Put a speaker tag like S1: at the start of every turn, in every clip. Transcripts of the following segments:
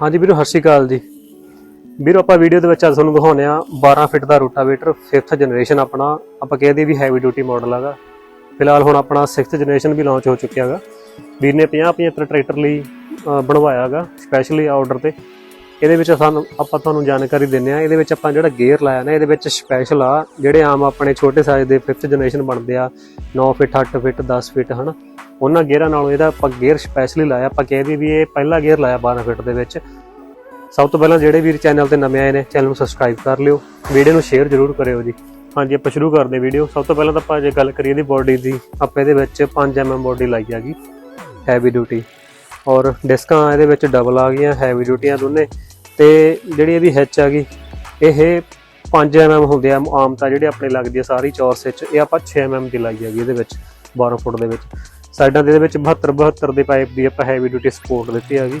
S1: ਹਾਂਜੀ ਵੀਰੋ, ਸਤਿ ਸ਼੍ਰੀ ਅਕਾਲ ਜੀ। ਵੀਰੋ, ਆਪਾਂ ਵੀਡੀਓ ਦੇ ਵਿੱਚ ਅੱਜ ਤੁਹਾਨੂੰ ਦਿਖਾਉਂਦੇ ਆ 12 ਫਿਟ ਦਾ ਰੋਟਾਵੇਟਰ 5th ਜਨਰੇਸ਼ਨ ਆਪਣਾ। ਆਪਾਂ ਕਹਿੰਦੇ ਵੀ ਹੈਵੀ ਡਿਊਟੀ ਮਾਡਲ ਹੈਗਾ ਫਿਲਹਾਲ ਹੁਣ ਆਪਣਾ 6th ਜਨਰੇਸ਼ਨ ਵੀ ਲਾਂਚ ਹੋ ਚੁੱਕਿਆ ਹੈਗਾ ਵੀਰ ਨੇ 50 75 ਟਰੈਕਟਰ ਲਈ ਬਣਵਾਇਆ ਹੈਗਾ ਸਪੈਸ਼ਲੀ ਆਰਡਰ ਤੇ। ਇਹਦੇ ਵਿੱਚ ਸਾਨੂੰ ਆਪਾਂ ਤੁਹਾਨੂੰ ਜਾਣਕਾਰੀ ਦਿੰਨੇ ਆ ਇਹਦੇ ਵਿੱਚ ਆਪਾਂ ਜਿਹੜਾ ਗੇਅਰ ਲਾਇਆ ਨਾ, ਇਹਦੇ ਵਿੱਚ ਸਪੈਸ਼ਲ ਆ। ਜਿਹੜੇ ਆਮ ਆਪਣੇ ਛੋਟੇ ਸਾਈਜ਼ ਦੇ 5th ਜਨਰੇਸ਼ਨ ਬਣਦੇ ਆ। 9 ਫਿਟ 8 ਫਿਟ 10 ਫਿਟ ਹਨਾ। ਉਹਨਾਂ ਗੇਅਰਾਂ ਨਾਲੋਂ ਇਹਦਾ ਆਪਾਂ ਗੇਅਰ ਸਪੈਸ਼ਲੀ ਲਾਇਆ। ਆਪਾਂ ਕਹਿ ਦਈਏ ਵੀ ਇਹ ਪਹਿਲਾ ਗੇਅਰ ਲਾਇਆ 12 ਫਿਟ ਦੇ ਵਿੱਚ। ਸਭ ਤੋਂ ਪਹਿਲਾਂ ਜਿਹੜੇ ਵੀਰ ਚੈਨਲ ਤੇ ਨਵੇਂ ਆਏ ਨੇ ਚੈਨਲ ਨੂੰ ਸਬਸਕ੍ਰਾਈਬ ਕਰ ਲਿਓ। ਵੀਡੀਓ ਨੂੰ ਸ਼ੇਅਰ ਜ਼ਰੂਰ ਕਰਿਓ ਜੀ। ਹਾਂਜੀ, ਆਪਾਂ ਸ਼ੁਰੂ ਕਰਦੇ ਵੀਡੀਓ ਸਭ ਤੋਂ ਪਹਿਲਾਂ ਤਾਂ ਆਪਾਂ ਜੇ ਗੱਲ ਕਰੀਏ ਇਹਦੀ ਬਾਡੀ ਦੀ, ਆਪਾਂ ਇਹਦੇ ਵਿੱਚ 5 mm ਬਾਡੀ ਲਾਈ ਹੈਗੀ। ਹੈਵੀ ਡਿਊਟੀ ਔਰ ਡਿਸਕਾਂ ਇਹਦੇ ਵਿੱਚ ਡਬਲ ਆ ਗਈਆਂ। ਹੈਵੀ ਡਿਊਟੀਆਂ ਦੋਨੇ। ਤੇ ਜਿਹੜੀ ਇਹਦੀ ਹਿੱਚ ਹੈਗੀ ਗਈ, ਇਹ 5 mm ਹੁੰਦੇ ਆ, ਆਮ ਤਾਂ ਜਿਹੜੇ ਆਪਣੇ ਲੱਗਦੀ ਆ ਸਾਰੀ ਚੌਰਸ ਵਿੱਚ, ਇਹ ਆਪਾਂ 6 mm ਦੀ ਲਾਈ ਹੈਗੀ ਇਹਦੇ ਵਿੱਚ 12 ਫੁੱਟ ਦੇ ਵਿੱਚ। ਸਾਈਡਾਂ ਦੇ ਇਹਦੇ ਵਿੱਚ 72 72 ਦੇ ਪਾਈਪ ਦੀ ਆਪਾਂ ਹੈਵੀ ਡਿਊਟੀ ਸਪੋਰਟ ਦਿੱਤੀ ਹੈਗੀ।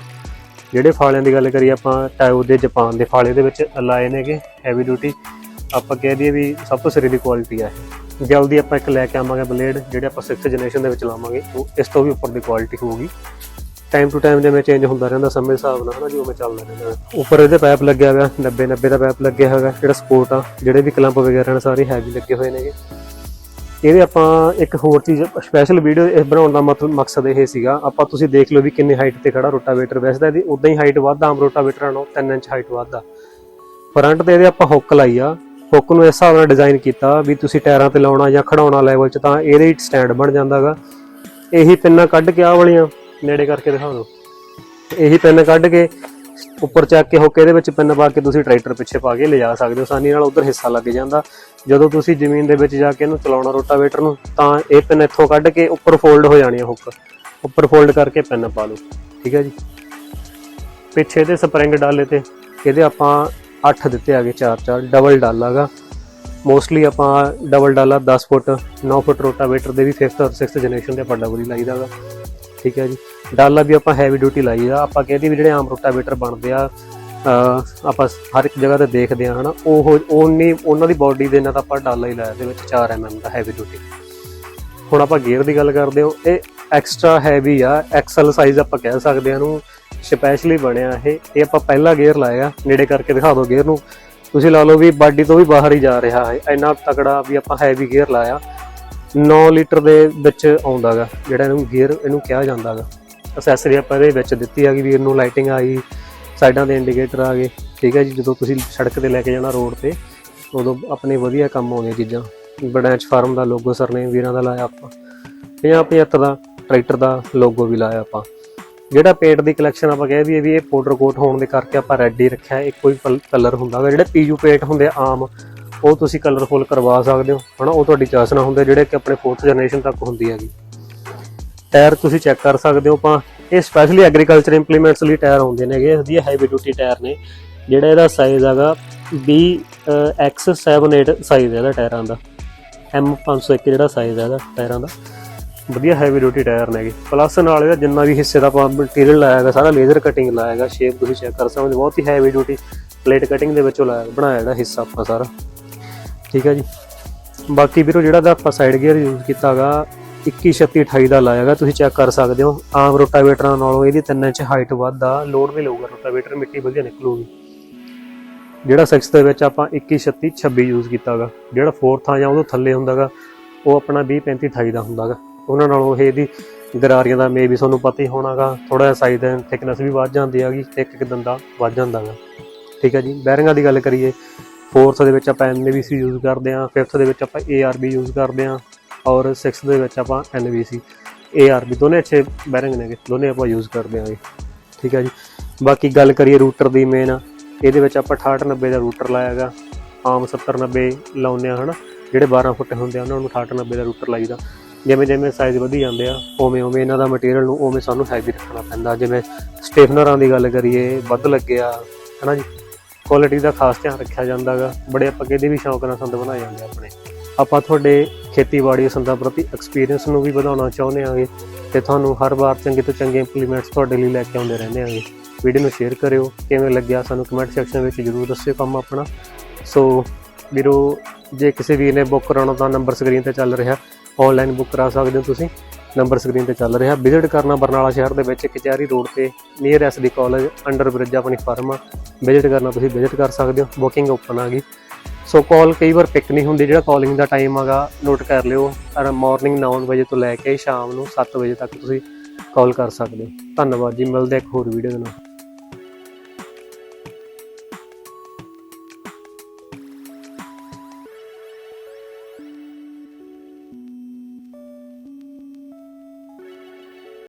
S1: ਜਿਹੜੇ ਫਾਲਿਆਂ ਦੀ ਗੱਲ ਕਰੀਏ ਆਪਾਂ ਟਾਇਓ ਦੇ ਜਾਪਾਨ ਦੇ ਫਾਲੇ ਦੇ ਵਿੱਚ ਲਾਏ ਨੇਗੇ ਹੈਵੀ ਡਿਊਟੀ ਆਪਾਂ ਕਹਿ ਦਈਏ ਵੀ ਸਭ ਤੋਂ ਸਿਰੇ ਦੀ ਕੁਆਲਿਟੀ ਹੈ ਜਲਦੀ ਆਪਾਂ ਇੱਕ ਲੈ ਕੇ ਆਵਾਂਗੇ ਬਲੇਡ, ਜਿਹੜੇ ਆਪਾਂ 6th ਜਨਰੇਸ਼ਨ ਦੇ ਵਿੱਚ ਲਾਵਾਂਗੇ, ਉਹ ਇਸ ਤੋਂ ਵੀ ਉੱਪਰ ਦੀ ਕੁਆਲਿਟੀ ਹੋਊਗੀ। ਟਾਈਮ ਟੂ ਟਾਈਮ ਜਿਵੇਂ ਚੇਂਜ ਹੁੰਦਾ ਰਹਿੰਦਾ ਸਮੇਂ ਦੇ ਹਿਸਾਬ ਨਾਲ ਹਨਾ, ਜਿਵੇਂ ਮੈਂ ਚੱਲਦਾ ਰਹਿੰਦਾ ਉੱਪਰ ਇਹਦੇ ਪਾਈਪ ਲੱਗਿਆ ਹੋਇਆ 90 90 ਦਾ ਪਾਈਪ ਲੱਗਿਆ ਹੋਇਆ, ਜਿਹੜਾ ਸਪੋਰਟ ਆ, ਜਿਹੜੇ ਵੀ ਕਲੰਪ ਵਗੈਰਾ ਨੇ ਸਾਰੇ ਹੈਵੀ ਲੱਗੇ ਹੋਏ ਨੇਗੇ। ਇਹਦੇ ਆਪਾਂ ਇੱਕ ਹੋਰ ਚੀਜ਼ ਸਪੈਸ਼ਲ ਵੀਡੀਓ ਇਹ ਬਣਾਉਣ ਦਾ ਮਤਲਬ, ਮਕਸਦ ਇਹ ਸੀਗਾ, ਆਪਾਂ ਤੁਸੀਂ ਦੇਖ ਲਓ ਵੀ ਕਿੰਨੀ ਹਾਈਟ ਤੇ ਖੜਾ ਰੋਟਾਵੇਟਰ ਵੈਸੇ ਤਾਂ ਇਹਦੀ ਉਦਾਂ ਹੀ ਹਾਈਟ ਵੱਧ ਆਮ ਰੋਟਾਵੇਟਰਾਂ ਨਾਲੋਂ 3 ਇੰਚ ਹਾਈਟ ਵੱਧ ਆ ਫਰੰਟ ਤੇ ਇਹਦੇ ਆਪਾਂ ਹੁੱਕ ਲਾਈ ਆ। ਹੁੱਕ ਨੂੰ ਇਸ ਹਿਸਾਬ ਨਾਲ ਡਿਜ਼ਾਈਨ ਕੀਤਾ ਵੀ ਤੁਸੀਂ ਟਾਇਰਾਂ ਤੇ ਲਾਉਣਾ ਜਾਂ ਖੜਾਉਣਾ ਲੈਵਲ 'ਚ ਤਾਂ ਇਹਦੇ ਹੀ ਸਟੈਂਡ ਬਣ ਜਾਂਦਾਗਾ। ਇਹੀ ਪਿੰਨਾਂ ਕੱਢ ਕੇ ਆਹ ਵਾਲੀਆਂ। ਨੇੜੇ ਕਰਕੇ ਦਿਖਾ ਦਿਓ। ਇਹੀ ਪਿੰਨ ਕੱਢ ਕੇ ਉੱਪਰ ਚੱਕ ਕੇ ਹੁੱਕ ਇਹਦੇ ਵਿੱਚ ਪਿੰਨ ਪਾ ਕੇ ਤੁਸੀਂ ਟਰੈਕਟਰ ਪਿੱਛੇ ਪਾ ਕੇ ਲਿਜਾ ਸਕਦੇ ਹੋ। ਆਸਾਨੀ ਨਾਲ ਉਧਰ ਹਿੱਸਾ ਲੱਗ ਜਾਂਦਾ। ਜਦੋਂ ਤੁਸੀਂ ਜ਼ਮੀਨ ਦੇ ਵਿੱਚ ਜਾ ਕੇ ਇਹਨੂੰ ਚਲਾਉਣਾ ਰੋਟਾਵੇਟਰ ਨੂੰ, ਤਾਂ ਇਹ ਪਿੰਨ ਇੱਥੋਂ ਕੱਢ ਕੇ ਉੱਪਰ ਫੋਲਡ ਹੋ ਜਾਣੀ ਹੈ ਹੁੱਕ। ਉੱਪਰ ਫੋਲਡ ਕਰਕੇ ਪਿੰਨ ਪਾ ਲਓ। ਠੀਕ ਹੈ ਜੀ? ਪਿੱਛੇ ਦੇ ਸਪਰਿੰਗ ਡਾਲੇ ਤੇ ਇਹਦੇ ਆਪਾਂ 8 ਦਿੱਤੇ ਆਗੇ 4 4 ਡਬਲ ਡਾਲਾਗਾ ਮੋਸਟਲੀ ਆਪਾਂ ਡਬਲ ਡਾਲਾ 10 ਫੁੱਟ 9 ਫੁੱਟ ਰੋਟਾਵੇਟਰ ਦੇ ਵੀ 5th ਔਰ 6th ਜਨਰੇਸ਼ਨ ਦੇ ਆਪਾਂ ਡਬਲ ਹੀ ਲਾਈਦਾਗਾ ਠੀਕ ਹੈ ਜੀ। ਡਾਲਾ ਵੀ ਆਪਾਂ ਹੈਵੀ ਡਿਊਟੀ ਲਾਈ ਆ। ਆਪਾਂ ਕਹਿੰਦੇ ਵੀ ਜਿਹੜੇ ਆਮ ਰੋਟਾਵੇਟਰ ਬਣਦੇ ਆ ਆਪਾਂ ਹਰ ਇੱਕ ਜਗ੍ਹਾ ਤੇ ਦੇਖਦੇ ਆ, ਹਨਾ। ਉਹ ਉਹਨੀ ਉਹਨਾਂ ਦੀ ਬਾਡੀ ਦੇ ਨਾਲ ਆਪਾਂ ਡਾਲਾ ਹੀ ਲਾਇਆ, ਦੇ ਵਿੱਚ 4 mm ਦਾ ਹੈਵੀ ਡਿਊਟੀ ਹੁਣ ਆਪਾਂ ਗੇਅਰ ਦੀ ਗੱਲ ਕਰਦੇ ਹਾਂ, ਇਹ ਐਕਸਟਰਾ ਹੈਵੀ ਆ। ਐਕਸਲ ਸਾਈਜ਼ ਆਪਾਂ ਕਹਿ ਸਕਦੇ ਆ ਨੂੰ ਸਪੈਸ਼ਲੀ ਬਣਿਆ ਇਹ। ਇਹ ਆਪਾਂ ਪਹਿਲਾ ਗੇਅਰ ਲਾਇਆ। ਨੇੜੇ ਕਰਕੇ ਦਿਖਾ ਦਿਓ ਗੇਅਰ ਨੂੰ। ਤੁਸੀਂ ਲਾ ਲਓ ਵੀ ਬਾਡੀ ਤੋਂ ਵੀ ਬਾਹਰ ਹੀ ਜਾ ਰਿਹਾ ਹੈ ਇੰਨਾ ਤਕੜਾ ਵੀ ਆਪਾਂ ਹੈਵੀ ਗੇਅਰ ਲਾਇਆ। 9 ਲੀਟਰ ਦੇ ਵਿੱਚ ਆਉਂਦਾਗਾ, ਜਿਹੜਾ ਇਹਨੂੰ ਗੇਅਰ ਇਹਨੂੰ ਕਿਹਾ ਜਾਂਦਾਗਾ। ਅਸੈਸਰੀ ਆਪਾਂ ਇਹਦੇ ਵਿੱਚ ਦਿੱਤੀ ਹੈਗੀ ਵੀਰ ਨੂੰ ਲਾਈਟਿੰਗ ਆਈ ਸਾਈਡਾਂ ਦੇ ਇੰਡੀਕੇਟਰ ਆ ਗਏ। ਠੀਕ ਹੈ ਜੀ, ਜਦੋਂ ਤੁਸੀਂ ਸੜਕ ਤੇ ਲੈ ਕੇ ਜਾਣਾ ਰੋਡ ਤੇ, ਉਦੋਂ ਆਪਣੇ ਵਧੀਆ ਕੰਮ ਆਉਂਦੀਆਂ ਚੀਜ਼ਾਂ। ਬੜੈਂਚ ਫਾਰਮ ਦਾ ਲੋਗੋ ਸਰ ਨੇ ਵੀਰਾਂ ਦਾ ਲਾਇਆ ਆਪਾਂ। 50 75 ਦਾ, ਟਰੈਕਟਰ ਦਾ ਲੋਗੋ ਵੀ ਲਾਇਆ ਆਪਾਂ। ਜਿਹੜਾ ਪੇਂਟ ਦੀ ਕਲੈਕਸ਼ਨ ਆਪਾਂ ਕਹਿ ਦਈਏ ਵੀ ਇਹ ਪਾਊਡਰ ਕੋਟ ਹੋਣ ਦੇ ਕਰਕੇ ਆਪਾਂ ਰੈੱਡ ਹੀ ਰੱਖਿਆ, ਇੱਕੋ ਹੀ ਕਲਰ ਹੁੰਦਾ ਵਾ ਜਿਹੜੇ ਪੀਯੂ ਪੇਂਟ ਹੁੰਦੇ ਆਮ ਉਹ ਤੁਸੀਂ ਕਲਰਫੁਲ ਕਰਵਾ ਸਕਦੇ ਹੋ, ਹਨਾ? ਉਹ ਤੁਹਾਡੀ ਚੋਇਸ ਨਾਲ ਹੁੰਦੇ, ਜਿਹੜੇ ਕਿ ਆਪਣੇ 4th ਜਨਰੇਸ਼ਨ ਤੱਕ ਹੁੰਦੀ ਹੈਗੀ। ਟਾਇਰ ਤੁਸੀਂ ਚੈੱਕ ਕਰ ਸਕਦੇ ਹੋ, ਆਪਾਂ ਇਹ ਸਪੈਸ਼ਲੀ ਐਗਰੀਕਲਚਰ ਇੰਪਲੀਮੈਂਟਸ ਲਈ ਟਾਇਰ ਹੁੰਦੇ ਨੇਗੇ ਵਧੀਆ ਹੈਵੀ ਡਿਊਟੀ ਟਾਇਰ ਨੇ। ਜਿਹੜਾ ਇਹਦਾ ਸਾਈਜ਼ ਹੈਗਾ BX78 ਸਾਈਜ਼ ਹੈ ਇਹਦਾ ਟਾਇਰਾਂ ਦਾ। M501 ਜਿਹੜਾ ਸਾਈਜ਼ ਹੈ ਇਹਦਾ ਟਾਇਰਾਂ ਦਾ। ਵਧੀਆ ਹੈਵੀ ਡਿਊਟੀ ਟਾਇਰ ਨੇਗੇ ਪਲੱਸ ਨਾਲ ਇਹਦਾ ਜਿੰਨਾ ਵੀ ਹਿੱਸੇ ਦਾ ਆਪਾਂ ਮਟੀਰੀਅਲ ਲਾਇਆ ਹੈਗਾ, ਸਾਰਾ ਲੇਜ਼ਰ ਕਟਿੰਗ ਲਾਇਆ ਹੈਗਾ ਸ਼ੇਪ ਤੁਸੀਂ ਚੈੱਕ ਕਰ ਸਕਦੇ ਹੋ, ਬਹੁਤ ਹੀ ਹੈਵੀ ਡਿਊਟੀ ਪਲੇਟ ਕਟਿੰਗ ਦੇ ਵਿੱਚੋਂ ਲਾਇਆ, ਬਣਾਇਆ ਜਿਹੜਾ ਹਿੱਸਾ ਆਪਾਂ ਸਾਰਾ। ਠੀਕ ਹੈ ਜੀ। ਬਾਕੀ ਵੀਰੋ, ਜਿਹੜਾ ਦਾ ਆਪਾਂ ਸਾਈਡ ਗੇਅਰ ਯੂਜ਼ ਕੀਤਾਗਾ 21 36 28 ਦਾ ਲਾਇਆਗਾ, ਤੁਸੀਂ ਚੈੱਕ ਕਰ ਸਕਦੇ ਹੋ। ਆਮ ਰੋਟਾਵੇਟਰਾਂ ਨਾਲੋਂ ਇਹਦੀ ਤਿੰਨ ਇੰਚ ਹਾਈਟ ਵੱਧ ਆ, ਲੋਡ ਵੀ ਲਊਗਾ ਰੋਟਾਵੇਟਰ, ਮਿੱਟੀ ਵਧੀਆ ਨਿਕਲੂਗੀ। ਜਿਹੜਾ 6 ਦੇ ਵਿੱਚ ਆਪਾਂ 21 36 26 ਯੂਜ਼ ਕੀਤਾਗਾ, ਜਿਹੜਾ 4th ਆ ਜਾਂ ਉਹਦੇ ਥੱਲੇ ਹੁੰਦਾਗਾ, ਉਹ ਆਪਣਾ 20 35 28 ਦਾ ਹੁੰਦਾਗਾ। ਉਹਨਾਂ ਨਾਲੋਂ ਇਹ ਇਹਦੀ ਗਰਾਰੀਆਂ ਦਾ ਮੇ ਵੀ ਤੁਹਾਨੂੰ ਪਤਾ ਹੀ ਹੋਣਾਗਾ ਥੋੜਾ ਜਿਹਾ ਸਾਈਜ਼ ਦਾ ਥਿਕਨੈਸ ਵੀ ਵੱਧ ਜਾਂਦੀ ਹੈਗੀ ਤੇ ਇੱਕ ਇੱਕ ਦੰਦਾ ਵੱਧ ਜਾਂਦਾਗਾ। ਠੀਕ ਹੈ ਜੀ ਬੈਰਿੰਗਾਂ ਦੀ ਗੱਲ ਕਰੀਏ 4th ਦੇ ਵਿੱਚ ਆਪਾਂ NVC ਯੂਜ਼ ਕਰਦੇ ਹਾਂ 5th ਦੇ ਵਿੱਚ ਆਪਾਂ ARB ਯੂਜ਼ ਕਰਦੇ ਹਾਂ ਔਰ 6th ਦੇ ਵਿੱਚ ਆਪਾਂ NVC ARB ਦੋਨੇ ਅੱਛੇ ਬੈਰਿੰਗ ਨੇਗੇ ਦੋਨੇ ਆਪਾਂ ਯੂਜ਼ ਕਰਦੇ ਆਂਗੇ ਠੀਕ ਹੈ ਜੀ। ਬਾਕੀ ਗੱਲ ਕਰੀਏ ਰੂਟਰ ਦੀ ਮੇਨ ਇਹਦੇ ਵਿੱਚ ਆਪਾਂ 68 90 ਦਾ ਰੂਟਰ ਲਾਇਆਗਾ ਆਮ 70 90 ਲਾਉਂਦੇ ਆ ਹਨਾ? ਜਿਹੜੇ 12 ਫੁੱਟ ਹੁੰਦੇ ਆ, ਉਹਨਾਂ ਨੂੰ 68 90 ਦਾ ਰੂਟਰ ਲਾਈਦਾ। ਜਿਵੇਂ ਜਿਵੇਂ ਸਾਈਜ਼ ਵਧੀ ਜਾਂਦੇ ਆ, ਉਵੇਂ ਉਵੇਂ ਇਹਨਾਂ ਦਾ ਮਟੀਰੀਅਲ ਨੂੰ ਉਵੇਂ ਸਾਨੂੰ ਹੈਵੀ ਰੱਖਣਾ ਪੈਂਦਾ। ਜਿਵੇਂ ਸਟੇਫਨਰਾਂ ਦੀ ਗੱਲ ਕਰੀਏ, ਵੱਧ ਲੱਗਿਆ ਹਨਾ ਜੀ? ਕੁਆਲਿਟੀ ਦਾ ਖਾਸ ਧਿਆਨ ਰੱਖਿਆ ਜਾਂਦਾ ਜਾਂਦਾਗਾ ਬੜੇ ਆਪਾਂ ਕਿਹਦੇ ਵੀ ਸ਼ੌਂਕ ਨਾਲ ਸੰਦ ਬਣਾਏ ਜਾਂਦੇ ਆ ਆਪਣੇ। ਆਪਾਂ ਤੁਹਾਡੇ ਖੇਤੀਬਾੜੀ ਸੰਦਾਂ ਪ੍ਰਤੀ ਐਕਸਪੀਰੀਅੰਸ ਨੂੰ ਵੀ ਵਧਾਉਣਾ ਚਾਹੁੰਦੇ ਆਂਗੇ ਤੇ ਤੁਹਾਨੂੰ ਹਰ ਵਾਰ ਚੰਗੇ ਤੋਂ ਚੰਗੇ ਇੰਪਲੀਮੈਂਟਸ ਤੁਹਾਡੇ ਲਈ ਲੈ ਕੇ ਆਉਂਦੇ ਰਹਿੰਦੇ ਆਂਗੇ। ਵੀਡੀਓ ਨੂੰ ਸ਼ੇਅਰ ਕਰਿਓ, ਕਿਵੇਂ ਲੱਗਿਆ ਸਾਨੂੰ ਕਮੈਂਟ ਸੈਕਸ਼ਨ ਵਿੱਚ ਜਰੂਰ ਦੱਸਿਓ ਕੰਮ ਆਪਣਾ। ਸੋ ਵੀਰੋ, ਜੇ ਕਿਸੇ ਵੀਰ ਨੇ ਬੁੱਕ ਕਰਾਉਣਾ ਤਾਂ ਨੰਬਰ ਸਕਰੀਨ ਤੇ ਚੱਲ ਰਿਹਾ। ਆਨਲਾਈਨ ਬੁੱਕ ਕਰਾ ਸਕਦੇ ਹੋ ਤੁਸੀਂ। ਨੰਬਰ ਸਕਰੀਨ ਤੇ ਚੱਲ ਰਿਹਾ। ਵਿਜ਼ਿਟ ਕਰਨਾ ਬਰਨਾਲਾ ਸ਼ਹਿਰ ਦੇ ਵਿੱਚ, ਕਚਹਿਰੀ ਰੋਡ ਤੇ near S D college under bridge ਆਪਣੀ ਫਰਮ ਆ। ਵਿਜ਼ਿਟ ਕਰਨਾ, ਤੁਸੀਂ ਵਿਜ਼ਿਟ ਕਰ ਸਕਦੇ ਹੋ। ਬੁਕਿੰਗ ਓਪਨ ਆ ਗਈ। ਸੋ ਕਾਲ ਕਈ ਵਾਰ ਪਿਕ ਨਹੀਂ ਹੁੰਦੀ, ਜਿਹੜਾ ਕਾਲਿੰਗ ਦਾ ਟਾਈਮ ਹੈਗਾ ਨੋਟ ਕਰ ਲਿਓ। ਅਰ ਮਾਰਨਿੰਗ 9 ਵਜੇ ਤੋਂ ਲੈ ਕੇ ਸ਼ਾਮ ਨੂੰ 7 ਵਜੇ ਤੱਕ ਤੁਸੀਂ ਕਾਲ ਕਰ ਸਕਦੇ ਹੋ। ਧੰਨਵਾਦ ਜੀ, ਮਿਲਦੇ ਇੱਕ ਹੋਰ ਵੀਡੀਓ ਦੇ ਨਾਲ।